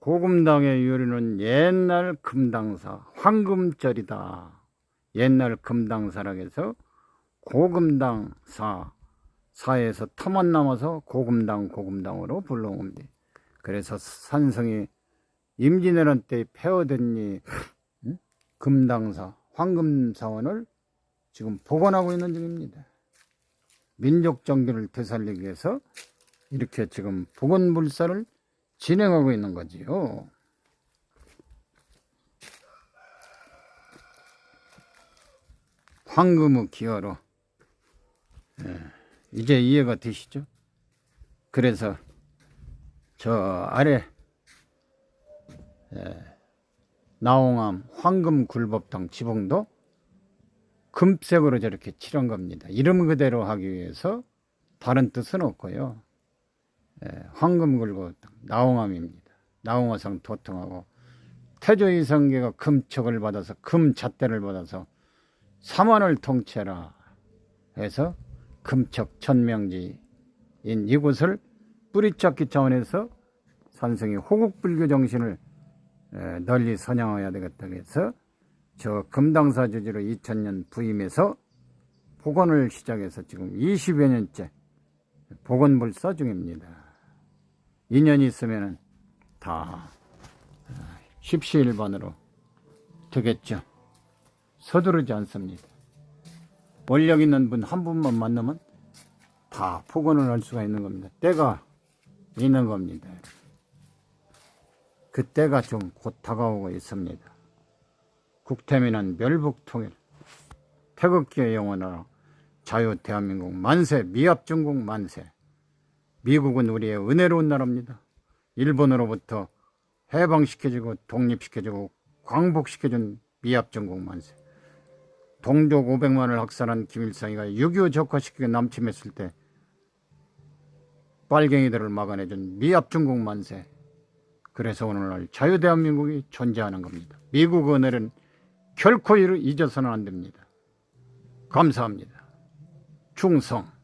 고금당의 유래는 옛날 금당사 황금절이다. 옛날 금당사라고 해서 고금당사 사에서 터만 남아서 고금당 고금당으로 불러온 겁니다. 그래서 산성이 임진왜란 때 폐허됐니 음? 금당사 황금사원을 지금 복원하고 있는 중입니다. 민족 정기를 되살리기 위해서 이렇게 지금 복원불사를 진행하고 있는 거지요. 황금의 기어로 예, 이제 이해가 되시죠? 그래서 저 아래 예, 나홍암 황금 굴법당 지붕도 금색으로 저렇게 칠한 겁니다. 이름 그대로 하기 위해서 다른 뜻은 없고요. 예, 황금 굴법당 나홍암입니다. 나홍화상 도통하고 태조 이성계가 금척을 받아서 금 잣대를 받아서 삼원을 통째라 해서 금척 천명지인 이곳을 뿌리찾기 차원에서 산성이 호국불교 정신을 에, 널리 선양해야 되겠다 해서 저 금당사 주지로 2000년 부임해서 복원을 시작해서 지금 20여 년째 복원불사 중입니다. 2년 있으면은 다 어, 십시일반으로 되겠죠. 서두르지 않습니다. 원력 있는 분 한 분만 만나면 다 복원을 할 수가 있는 겁니다. 때가 있는 겁니다. 그 때가 좀 곧 다가오고 있습니다. 국태민한 멸북통일, 태극기의 영원하라, 자유 대한민국 만세, 미합 중국 만세. 미국은 우리의 은혜로운 나라입니다. 일본으로부터 해방시켜주고 독립시켜주고 광복시켜준 미합 중국 만세. 동족 500만을 학살한 김일성이가 6.25 적화시키고 남침했을 때 빨갱이들을 막아내준 미합 중국 만세. 그래서 오늘날 자유대한민국이 존재하는 겁니다. 미국 은혜는 결코 잊어서는 안 됩니다. 감사합니다. 충성.